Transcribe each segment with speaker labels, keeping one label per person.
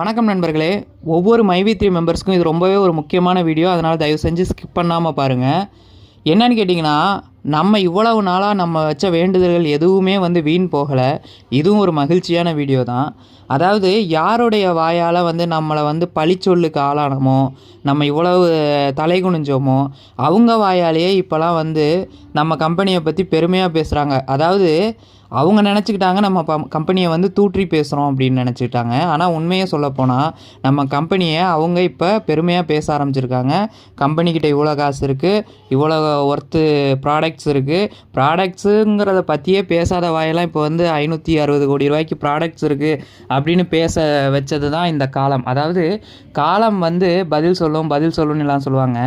Speaker 1: வணக்கம் நண்பர்களே. ஒவ்வொரு மைவி த்ரீ மெம்பர்ஸ்க்கும் இது ரொம்பவே ஒரு முக்கியமான வீடியோ அதனால் தயவு செஞ்சு ஸ்கிப் பண்ணாமல் பாருங்கள் என்னன்னு கேட்டிங்கன்னா நம்ம இவ்வளவு நாளாக நம்ம வச்ச வேண்டுதல்கள் எதுவுமே வந்து வீண் போகலை. இதுவும் ஒரு மகிழ்ச்சியான வீடியோ தான். அதாவது யாருடைய வாயால் வந்து நம்மளை வந்து பழிச்சொல்லுக்கு ஆளானமோ நம்ம இவ்வளவு தலை குனிஞ்சோமோ அவங்க வாயாலேயே இப்போலாம் வந்து நம்ம கம்பெனியை பற்றி பெருமையாக பேசுகிறாங்க அதாவது அவங்க நினச்சிக்கிட்டாங்க நம்ம ப கம்பெனியை வந்து தூற்றி பேசுகிறோம் அப்படின்னு நினச்சிக்கிட்டாங்க. ஆனால் உண்மையை சொல்லப்போனால் நம்ம கம்பெனியை அவங்க இப்போ பெருமையாக பேச ஆரம்பிச்சிருக்காங்க. கம்பெனிக்கிட்ட இவ்வளோ காசு இருக்குது இவ்வளோ ஒர்த்து ப்ராடக்ட்ஸ் இருக்குது ப்ராடக்ட்ஸுங்கிறத பற்றியே பேசாத வாயெல்லாம் இப்போ வந்து ஐநூற்றி அறுபது கோடி ரூபாய்க்கு ப்ராடக்ட்ஸ் இருக்குது அப்படின்னு பேச வச்சது தான் இந்த காலம். அதாவது காலம் வந்து பதில் சொல்லும் பதில் சொல்லும்னு எல்லாம் சொல்லுவாங்க.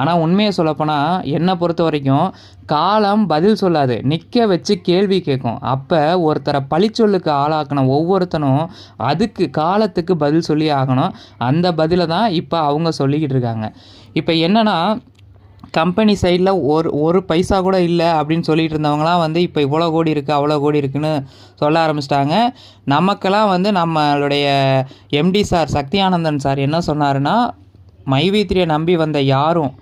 Speaker 1: ஆனால் உண்மையை சொல்லப்போனால் என்னை பொறுத்த வரைக்கும் காலம் பதில் சொல்லாது. நிற்க வச்சு கேள்வி கேட்கும். அப்போ ஒருத்தரை பழிச்சொல்லுக்கு ஆளாக்கின ஒவ்வொருத்தனும் அதுக்கு காலத்துக்கு பதில் சொல்லி ஆகணும். அந்த பதிலை தான் இப்போ அவங்க சொல்லிக்கிட்டு இருக்காங்க. இப்போ என்னென்னா கம்பெனி சைடில் ஒரு ஒரு பைசா கூட இல்லை அப்படின்னு சொல்லிட்டு இருந்தவங்களாம் வந்து இப்போ இவ்வளோ கோடி இருக்குது அவ்வளோ கோடி இருக்குன்னு சொல்ல ஆரம்பிச்சிட்டாங்க. நமக்கெல்லாம் வந்து நம்மளுடைய எம்டி சார் சக்தியானந்தன் சார் என்ன சொன்னாருன்னா மைவீத்திரியை நம்பி வந்த யாரும்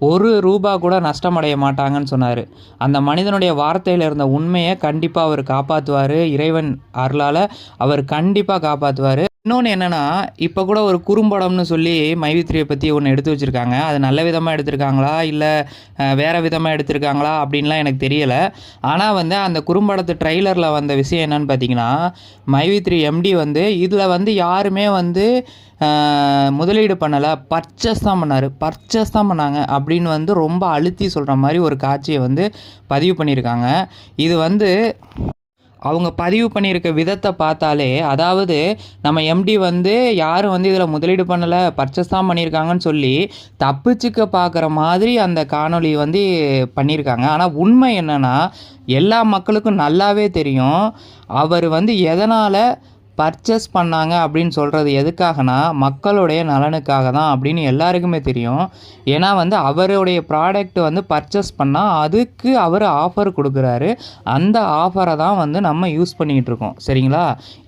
Speaker 1: ஒரு ரூபா கூட நஷ்டமடைய மாட்டாங்கன்னு சொன்னார். அந்த மனிதனுடைய வார்த்தையில் இருந்த உண்மையை கண்டிப்பாக அவர் காப்பாற்றுவார் இறைவன் அருளால் அவர் கண்டிப்பாக காப்பாற்றுவார் இன்னொன்று என்னென்னா இப்போ கூட ஒரு குறும்படம்னு சொல்லி மைவித்ரியை பற்றி ஒன்று எடுத்து வச்சுருக்காங்க. அது நல்ல விதமாக எடுத்திருக்காங்களா? இல்லை வேறு விதமாக எடுத்திருக்காங்களா? அப்படின்லாம் எனக்கு தெரியலை. ஆனால் வந்து அந்த குறும்படத்து ட்ரெய்லரில் வந்த விஷயம் என்னன்னு பார்த்தீங்கன்னா மைவித்ரி எம்டி வந்து இதில் வந்து யாருமே வந்து முதலீடு பண்ணலை. பர்ச்சேஸ் தான் பண்ணார். பர்ச்சேஸ் தான் பண்ணாங்க. அப்படின்னு வந்து ரொம்ப அழுத்தி சொல்கிற மாதிரி ஒரு காட்சியை வந்து பதிவு பண்ணியிருக்காங்க. இது வந்து அவங்க பதிவு பண்ணியிருக்க விதத்தை பார்த்தாலே அதாவது நம்ம எம்டி வந்து யாரும் வந்து இதில் முதலீடு பண்ணலை பர்ச்சேஸ் தான் பண்ணியிருக்காங்கன்னு சொல்லி தப்பிச்சுக்க பார்க்குற மாதிரி அந்த காணொளி வந்து பண்ணியிருக்காங்க. ஆனால் உண்மை என்னென்னா எல்லா மக்களுக்கும் நல்லாவே தெரியும். அவர் வந்து எதனால் பர்ச்சேஸ் பண்ணாங்க அப்படின்னு சொல்கிறது எதுக்காகனா மக்களுடைய நலனுக்காக தான் அப்படின்னு எல்லாருக்குமே தெரியும். ஏன்னா வந்து அவருடைய ப்ராடக்ட் வந்து பர்ச்சேஸ் பண்ணால் அதுக்கு அவர் ஆஃபர் கொடுக்குறாரு. அந்த ஆஃபரை தான் வந்து நம்ம யூஸ் பண்ணிக்கிட்டு இருக்கோம். சரிங்களா?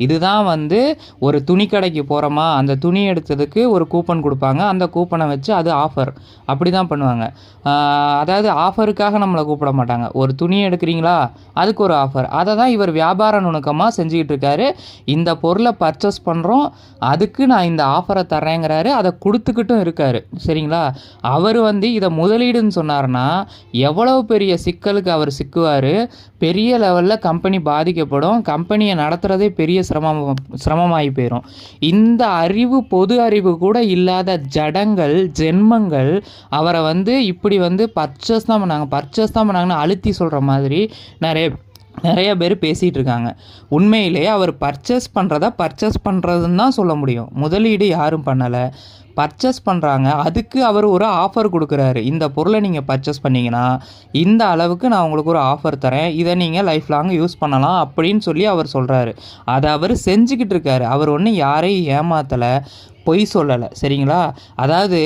Speaker 1: இதுதான் வந்து ஒரு துணி கடைக்கு போகிறோமா அந்த துணி எடுத்ததுக்கு ஒரு கூப்பன் கொடுப்பாங்க அந்த கூப்பனை வச்சு அது ஆஃபர் அப்படி தான் பண்ணுவாங்க அதாவது ஆஃபருக்காக நம்மளை கூப்பிட மாட்டாங்க. ஒரு துணி எடுக்கிறீங்களா அதுக்கு ஒரு ஆஃபர் அதை தான் இவர் வியாபார நுணுக்கமாக செஞ்சுக்கிட்டு இருக்காரு. இந்த பொருளை பர்ச்சேஸ் பண்ணுறோம் அதுக்கு நான் இந்த ஆஃபரை தர்றேங்கிறாரு. அதை கொடுத்துக்கிட்டும் இருக்காரு. சரிங்களா? அவர் வந்து இதை முதலீடுன்னு சொன்னார்னா எவ்வளவு பெரிய சிக்கலுக்கு அவர் சிக்குவார்? பெரிய லெவலில் கம்பெனி பாதிக்கப்படும். கம்பெனியை நடத்துகிறதே பெரிய சிரமம் சிரமமாகி போயிடும் இந்த அறிவு பொது அறிவு கூட இல்லாத ஜடங்கள் ஜென்மங்கள் அவரை வந்து இப்படி வந்து பர்ச்சேஸ் தான் பண்ணாங்க. பர்ச்சேஸ் தான் பண்ணாங்கன்னு அழுத்தி சொல்கிற மாதிரி நிறைய நிறைய பேர் பேசிகிட்டு இருக்காங்க உண்மையிலேயே அவர் பர்ச்சேஸ் பண்ணுறதா பர்ச்சேஸ் பண்ணுறதுன்னு தான் சொல்ல முடியும். முதலீடு யாரும் பண்ணலை. பர்ச்சேஸ் பண்ணுறாங்க அதுக்கு அவர் ஒரு ஆஃபர் கொடுக்குறாரு. இந்த பொருளை நீங்கள் பர்ச்சேஸ் பண்ணீங்கன்னா இந்த அளவுக்கு நான் உங்களுக்கு ஒரு ஆஃபர் தரேன். இதை நீங்கள் லைஃப் லாங் யூஸ் பண்ணலாம் அப்படின்னு சொல்லி அவர் சொல்கிறாரு அதை அவர் செஞ்சுக்கிட்டு இருக்காரு. அவர் ஒன்றும் யாரையும் ஏமாத்தலை பொய் சொல்லலை. சரிங்களா? அதாவது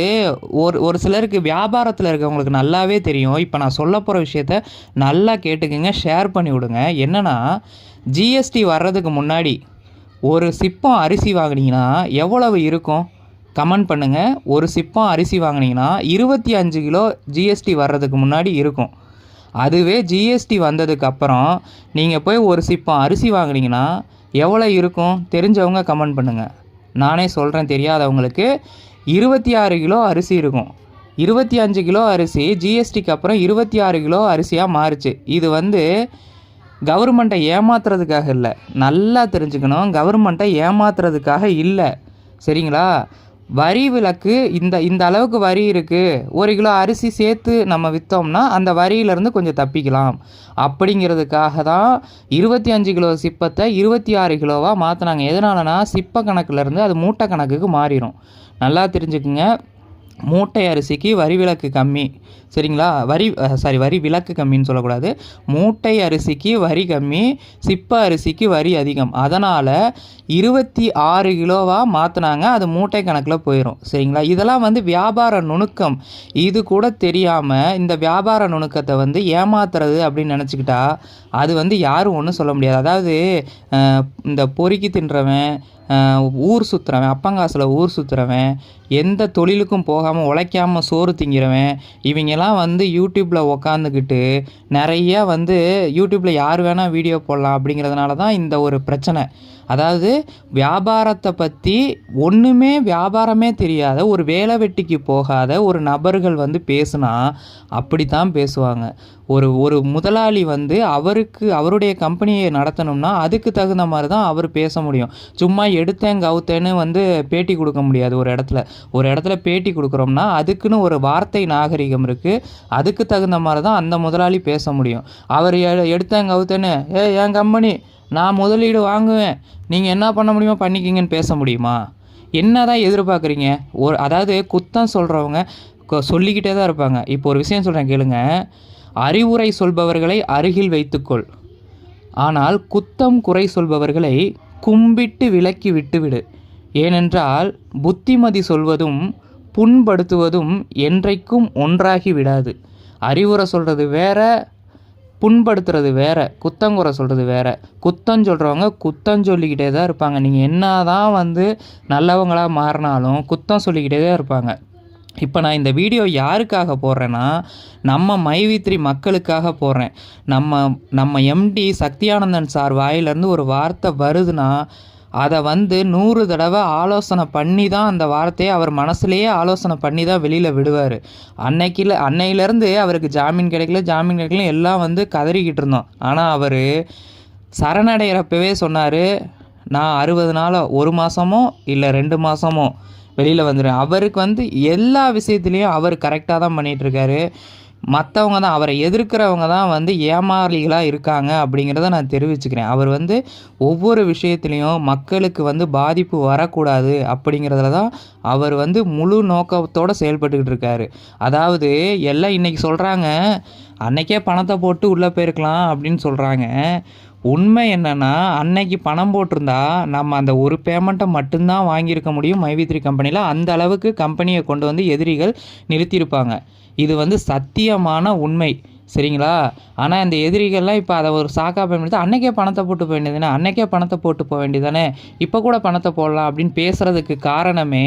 Speaker 1: ஒரு ஒரு சிலருக்கு வியாபாரத்தில் இருக்கவங்களுக்கு நல்லாவே தெரியும். இப்போ நான் சொல்ல போகிற விஷயத்த நல்லா கேட்டுக்கங்க. ஷேர் பண்ணி விடுங்க. என்னென்னா ஜிஎஸ்டி வர்றதுக்கு முன்னாடி ஒரு சிப்பம் அரிசி வாங்குனீங்கன்னா எவ்வளவு இருக்கும்? கமெண்ட் பண்ணுங்கள் ஒரு சிப்பம் அரிசி வாங்குனீங்கன்னா இருபத்தி அஞ்சு கிலோ ஜிஎஸ்டி வர்றதுக்கு முன்னாடி இருக்கும். அதுவே ஜிஎஸ்டி வந்ததுக்கப்புறம் நீங்கள் போய் ஒரு சிப்பம் அரிசி வாங்குனீங்கன்னா எவ்வளோ இருக்கும்? தெரிஞ்சவங்க கமெண்ட் பண்ணுங்கள் நானே சொல்கிறேன் தெரியாதவங்களுக்கு இருபத்தி ஆறு கிலோ அரிசி இருக்கும். இருபத்தி அஞ்சு கிலோ அரிசி ஜிஎஸ்டிக்கு அப்புறம் இருபத்தி ஆறு கிலோ அரிசியாக மாறுச்சு. இது வந்து கவர்மெண்ட்டை ஏமாத்துறதுக்காக இல்லை. நல்லா தெரிஞ்சுக்கணும். கவர்மெண்ட்டை ஏமாத்துறதுக்காக இல்லை. சரிங்களா? வரி விலக்கு இந்த இந்த அளவுக்கு வரி இருக்குது ஒரு கிலோ அரிசி சேர்த்து நம்ம விற்றோம்னா அந்த வரியிலேருந்து கொஞ்சம் தப்பிக்கலாம். அப்படிங்கிறதுக்காக தான் இருபத்தி அஞ்சு கிலோ சிப்பத்தை இருபத்தி ஆறு கிலோவாக மாற்றினாங்க எதனாலனா சிப்ப கணக்குலேருந்து அது மூட்டை கணக்குக்கு மாறிடும் நல்லா தெரிஞ்சுக்குங்க. மூட்டை அரிசிக்கு வரி விலக்கு கம்மி. சரிங்களா? வரி சாரி வரி விலக்கு கம்மின்னு சொல்லக்கூடாது. மூட்டை அரிசிக்கு வரி கம்மி சிப்ப அரிசிக்கு வரி அதிகம். அதனால் இருபத்தி ஆறு கிலோவாக மாற்றினாங்க அது மூட்டை கணக்கில் போயிடும் சரிங்களா? இதெல்லாம் வந்து வியாபார நுணுக்கம். இது கூட தெரியாமல் இந்த வியாபார நுணுக்கத்தை வந்து ஏமாத்துறது அப்படின்னு நினச்சிக்கிட்டா அது வந்து யாரும் ஒன்றும் சொல்ல முடியாது. அதாவது இந்த பொறுக்கி தின்றவன் ஊர் சுற்றுறவன் அப்பங்காசில் ஊர் சுற்றுறவன் எந்த தொழிலுக்கும் போகாமல் உழைக்காமல் சோறு திங்கிறவன் இவங்கெல்லாம் வந்து யூடியூப்பில் உக்காந்துக்கிட்டு நிறைய வந்து யூடியூப்பில் யார் வேணால் வீடியோ போடலாம் அப்படிங்கிறதுனால தான் இந்த ஒரு பிரச்சனை. அதாவது வியாபாரத்தை பற்றி ஒன்றுமே வியாபாரமே தெரியாத ஒரு வேலை வெட்டிக்கு போகாத ஒரு நபர்கள் வந்து பேசுனா அப்படி தான் பேசுவாங்க. ஒரு ஒரு முதலாளி வந்து அவருக்கு அவருடைய கம்பெனியை நடத்தணும்னா அதுக்கு தகுந்த மாதிரி தான் அவர் பேச முடியும். சும்மா எடுத்தேன் கவுத்தேன்னு வந்து பேட்டி கொடுக்க முடியாது ஒரு இடத்துல. ஒரு இடத்துல பேட்டி கொடுக்குறோம்னா அதுக்குன்னு ஒரு வார்த்தை நாகரிகம் இருக்குது அதுக்கு தகுந்த மாதிரி தான் அந்த முதலாளி பேச முடியும். அவர் எடுத்தேன் கவுத்தேன்னு ஏ என் கம்பெனி நான் முதலீடு வாங்குவேன். நீங்கள் என்ன பண்ண முடியுமோ பண்ணிக்கிங்கன்னு பேச முடியுமா? என்ன தான் எதிர்பார்க்குறீங்க? ஒரு அதாவது குத்தம் சொல்கிறவங்க சொல்லிக்கிட்டே தான் இருப்பாங்க. இப்போ ஒரு விஷயம் சொல்கிறேன் கேளுங்க. அறிவுரை சொல்பவர்களை அருகில் வைத்துக்கொள். ஆனால் குத்தம் குறை சொல்பவர்களை கும்பிட்டு விலக்கி விட்டுவிடு. ஏனென்றால் புத்திமதி சொல்வதும் புண்படுத்துவதும் என்றைக்கும் ஒன்றாகி விடாது. அறிவுரை சொல்கிறது வேற புண்படுத்துறது வேற குத்தங்குறை சொல்கிறது வேற. குத்தம் சொல்கிறவங்க குத்தம் சொல்லிக்கிட்டே தான் இருப்பாங்க. நீங்கள் என்ன தான் வந்து நல்லவங்களாக மாறினாலும் குத்தம் சொல்லிக்கிட்டே தான் இருப்பாங்க. இப்போ நான் இந்த வீடியோ யாருக்காக போடுறேன்னா நம்ம மைவித்ரி மக்களுக்காக போடுறேன். நம்ம நம்ம எம்டி சக்தியானந்தன் சார் வாயிலேருந்து ஒரு வார்த்தை வருதுன்னா அதை வந்து நூறு தடவை ஆலோசனை பண்ணி தான் அந்த வார்த்தையை அவர் மனசுலேயே ஆலோசனை பண்ணி தான் வெளியில் விடுவார். அன்னைக்கில் அன்னையிலேருந்து அவருக்கு ஜாமீன் கிடைக்கல ஜாமீன் கிடைக்கல எல்லாம் வந்து கதறிக்கிட்டு இருந்தோம். ஆனால் அவர் சரணடைகிறப்பவே சொன்னார் நான் அறுபது நாளோ ஒரு மாதமோ இல்லை ரெண்டு மாதமோ வெளியில் வந்துடுவேன் அவருக்கு வந்து எல்லா விஷயத்துலேயும் அவர் கரெக்டாக தான் பண்ணிகிட்ருக்காரு மற்றவங்க தான் அவரை எதிர்க்கிறவங்க தான் வந்து ஏமாளிகளாக இருக்காங்க அப்படிங்கிறத நான் தெரிவிச்சுக்கிறேன். அவர் வந்து ஒவ்வொரு விஷயத்துலேயும் மக்களுக்கு வந்து பாதிப்பு வரக்கூடாது அப்படிங்கிறதுல தான் அவர் வந்து முழு நோக்கத்தோடு செயல்பட்டுக்கிட்டு இருக்காரு. அதாவது எல்லாம் இன்றைக்கி சொல்கிறாங்க அன்னைக்கே பணத்தை போட்டு உள்ளே போயிருக்கலாம் அப்படின்னு சொல்கிறாங்க உண்மை என்னன்னா அன்னைக்கு பணம் போட்டிருந்தா நம்ம அந்த ஒரு பேமெண்ட்டை மட்டும்தான் வாங்கியிருக்க முடியும். மைவித்ரி கம்பெனியில் அந்த அளவுக்கு கம்பெனியை கொண்டு வந்து எதிரிகள் நிறுத்தியிருப்பாங்க. இது வந்து சத்தியமான உண்மை. சரிங்களா? ஆனால் இந்த எதிரிகள்லாம் இப்போ அதை ஒரு சாக்கா பயன்படுத்தி அன்னைக்கே பணத்தை போட்டு போக வேண்டியதுதானே? அன்னைக்கே பணத்தை போட்டு போக வேண்டியதானே இப்போ கூட பணத்தை போடலாம் அப்படின்னு பேசுகிறதுக்கு காரணமே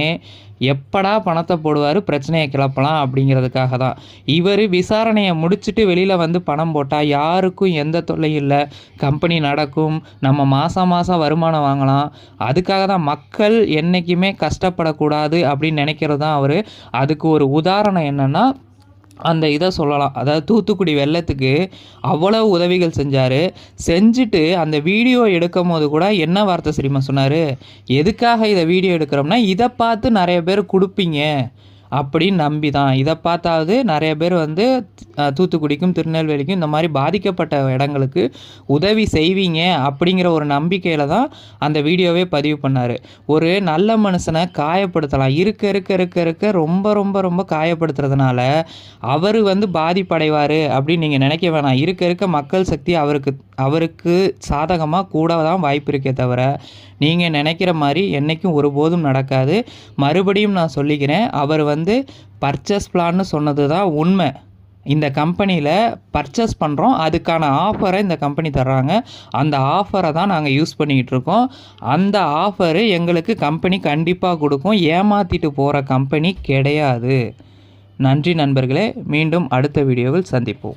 Speaker 1: எப்படா பணத்தை போடுவார் பிரச்சனையை கிளப்பலாம் அப்படிங்கிறதுக்காக தான். இவர் விசாரணையை முடிச்சுட்டு வெளியில் வந்து பணம் போட்டால் யாருக்கும் எந்த தொல்லையும் இல்லை. கம்பெனி நடக்கும் நம்ம மாதம் மாதம் வருமானம் வாங்கலாம். அதுக்காக தான் மக்கள் என்றைக்குமே கஷ்டப்படக்கூடாது அப்படின்னு நினைக்கிறது தான் அவர். அதுக்கு ஒரு உதாரணம் என்னென்னா அந்த இதை சொல்லலாம். அதாவது தூத்துக்குடி வெள்ளத்துக்கு அவ்வளோ உதவிகள் செஞ்சார். செஞ்சுட்டு அந்த வீடியோ எடுக்கும் போது கூட என்ன வார்த்தை சரிம்மா சொன்னார்? எதுக்காக இதை வீடியோ எடுக்கிறோம்னா இதை பார்த்து நிறைய பேர் கொடுப்பீங்க. அப்படின்னு நம்பி தான் இதை பார்த்தாவது நிறைய பேர் வந்து தூத்துக்குடிக்கும் திருநெல்வேலிக்கும் இந்த மாதிரி பாதிக்கப்பட்ட இடங்களுக்கு உதவி செய்வீங்க அப்படிங்கிற ஒரு நம்பிக்கையில் தான் அந்த வீடியோவே பதிவு பண்ணார். ஒரு நல்ல மனுஷனை காயப்படுத்தலாம். இருக்க இருக்க இருக்க இருக்க ரொம்ப ரொம்ப ரொம்ப காயப்படுத்துறதுனால அவர் வந்து பாதிப்படைவார் அப்படின்னு நீங்கள் நினைக்க வேணாம். இருக்க இருக்க மக்கள் சக்தி அவருக்கு அவருக்கு சாதகமாக கூட தான் வாய்ப்பு இருக்கே தவிர நீங்கள் நினைக்கிற மாதிரி என்றைக்கும் ஒருபோதும் நடக்காது. மறுபடியும் நான் சொல்லிக்கிறேன் அவர் வந்து பர்ச்சேஸ் பிளான்னு சொன்னது தான் உண்மை. இந்த கம்பெனியில் பர்ச்சேஸ் பண்ணுறோம் அதுக்கான ஆஃபரை இந்த கம்பெனி தர்றாங்க. அந்த ஆஃபரை தான் நாங்கள் யூஸ் பண்ணிக்கிட்டு இருக்கோம். அந்த ஆஃபரு எங்களுக்கு கம்பெனி கண்டிப்பாக கொடுக்கும். ஏமாற்றிட்டு போகிற கம்பெனி கிடையாது. நன்றி நண்பர்களே மீண்டும் அடுத்த வீடியோவில் சந்திப்போம்.